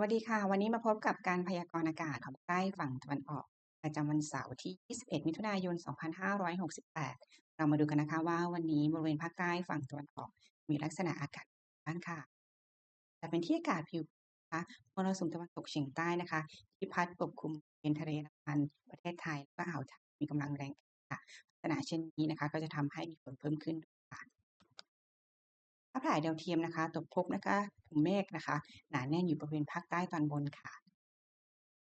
วัสดีค่ะ วันนี้มาพบกับการพยากรณ์อากาศของใต้ฝั่งตะวันออก ประจำวันเสาร์ที่ 21 มิถุนายน 2568 เรามาดูกันนะคะว่าวันนี้บริเวณภาคใต้ฝั่งตะวันออก มีลักษณะอากาศบ้างค่ะ แต่เป็นที่อากาศผิวนะคะมรสุมตะวันตกเฉียงใต้นะคะ ที่พัดปกคลุมเวียนทะเลอันดามันประเทศไทยและอ่าวไทยมีกำลังแรงค่ะลักษณะเช่นนี้นะคะ ก็จะทำให้มีฝนเพิ่มขึ้นาพถ่ายดาวเทียมนะคะตกพบนะคะกลุ่มเมฆนะคะ หนาแน่นอยู่บริเวณภาคใต้ตอนบนค่ะ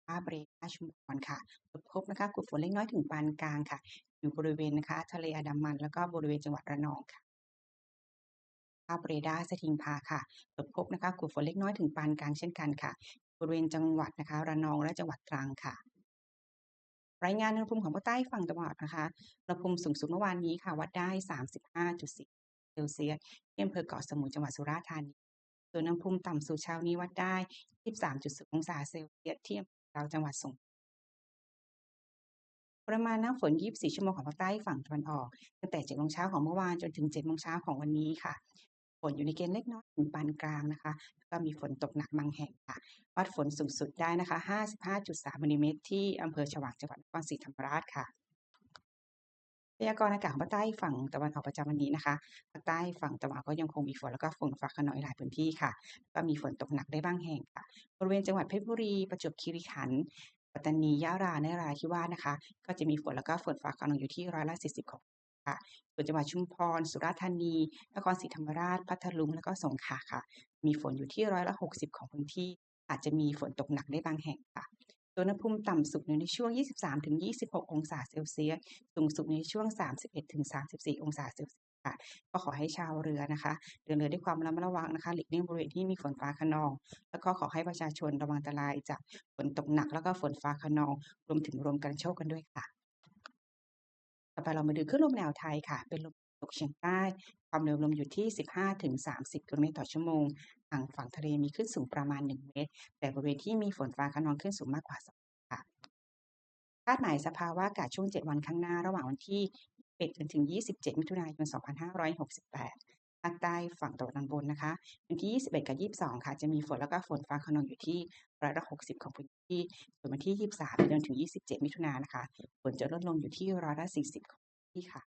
ภาพเรดาร์ชุมพรค่ะตรวจพบนะคะกลุ่มฝนเล็กน้อยถึงปานกลางค่ะ อยู่บริเวณนะคะทะเลอันดามัน แล้วก็บริเวณจังหวัดระนองค่ะภาพเรดาร์สถิงพาค่ะตรวจพบนะคะกลุ่มฝนเล็กน้อยถึงปานกลางเช่นกันค่ะ บริเวณจังหวัดนะคะ ระนองและจังหวัดตรังค่ะรายงานอุณหภูมิของภาคใต้ฝั่งตะวันออกนะคะ อุณหภูมิสูงสุดเมื่อวานนี้ค่ะ วัดได้ 35.4 เซลเซียสที่อำเภอเกาะสมุยจังหวัดสุราษฎร์ธานีส่วนอุณหภูมิต่ำสุดเช้านี้วัดได้ 23.0 องศาเซลเซียสที่อำเภอเราจังหวัดสงขลาปริมาณน้ำฝน 24 ชั่วโมงของภาคใต้ฝั่งตะวันออกตั้งแต่ 7 โมงเช้าของเมื่อวานจนถึง 7 โมงเช้าของวันนี้ค่ะ ฝนอยู่ในเกณฑ์เล็กน้อยถึงปานกลางนะคะ แล้วก็มีฝนตกหนักบางแห่งค่ะ วัดฝนสูงสุดได้นะคะ 55.3มิลลิเมตรที่อำเภอฉวางจังหวัดนครศรีธรรมราชค่ะ พยากรณ์อากาศภาคใต้ฝั่งตะวันออกประจำวันนี้นะคะภาคใต้ฝั่งตะวันออกก็ยังคงมีฝนแล้วก็ฝนฟ้าขนองหลายพื้นที่ค่ะ ก็มีฝนตกหนักได้บ้างแห่งค่ะ บริเวณจังหวัดเพชรบุรี ประจวบคีรีขันธ์ปัตตานียะลานราธิวาสนะคะ ก็จะมีฝนแล้วก็ฝนฟ้าขนองอยู่ที่ร้อยละ40ของค่ะส่วนจังหวัดชุมพร สุราษฎร์ธานี นครศรีธรรมราช พัทลุง แล้วก็สงขลาค่ะ มีฝนอยู่ที่ร้อยละ60 ของพื้นที่ อาจจะมีฝนตกหนักได้บางแห่งค่ะ อุณหภูมิต่ำสุดในช่วง 23-26 องศาเซลเซียส สูงสุดในช่วง 31-34 องศาเซลเซียสค่ะ ก็ขอให้ชาวเรือนะคะเดินเรือด้วยความระมัดระวังนะคะ หลีกเลี่ยงบริเวณที่มีฝนฟ้าคะนอง แล้วก็ขอให้ประชาชนระวังอันตรายจากฝนตกหนักแล้วก็ฝนฟ้าคะนอง รวมถึงลมกระโชกกันด้วยค่ะ ต่อไปเรามาดูคลื่นลมแนวไทยค่ะ เป็นลม ตกเฉียงใต้ ความเร็วลมอยู่ที่ 15-30 กิโลเมตรต่อชั่วโมงทางฝั่งทะเลมีคลื่นสูงประมาณ 1 เมตร แต่บริเวณที่มีฝนฟ้าคะนองคลื่นสูงมากกว่า2ค่ะคาดหมายสภาวะอากาศช่วง 7 วันข้างหน้าระหว่างวันที่1จนถึง 27 มิถุนายน 2568ภาคใต้ฝั่งตะวันบนนะคะ วันที่ 21 กับ 22 ค่ะ จะมีฝนแล้วก็ฝนฟ้าคะนองอยู่ที่ร้อยละ60 ของพื้นที่ ส่วนวันที่ 23 จนถึง 27 มิถุนายนนะคะ ฝนจะลดลงอยู่ที่ร้อยละ40 ของพื้นที่ค่ะ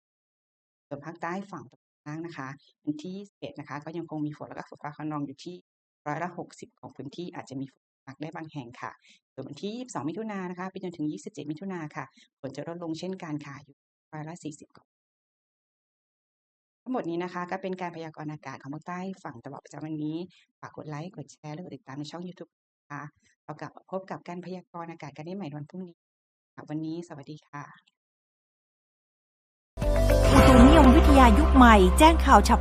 ส่วนภาคใต้ฝั่งตะวันล่างนะคะวันที่ 21 นะคะ ก็ยังคงมีฝนแล้วก็ฝนฟ้าคะนองอยู่ที่ร้อยละ 60 ของพื้นที่อาจจะมีฝนหนักได้บางแห่งค่ะ ส่วนวันที่ 22 มิถุนายนนะคะไปจนถึง 27 มิถุนายนค่ะฝนจะลดลงเช่นกันค่ะอยู่ร้อยละ 40ของทั้งหมดนี้นะคะก็เป็นการพยากรณ์อากาศของภาคใต้ฝั่งตะวันออกประจำวันนี้ฝากกดไลค์กดแชร์และกดติดตามในช่องยูทูบนะคะเรากลับพบกับการพยากรณ์อากาศกันได้ใหม่วันพรุ่งนี้ค่ะวันนี้สวัสดีค่ะ อุตุนิยมวิทยายุคใหม่แจ้งข่าวฉับ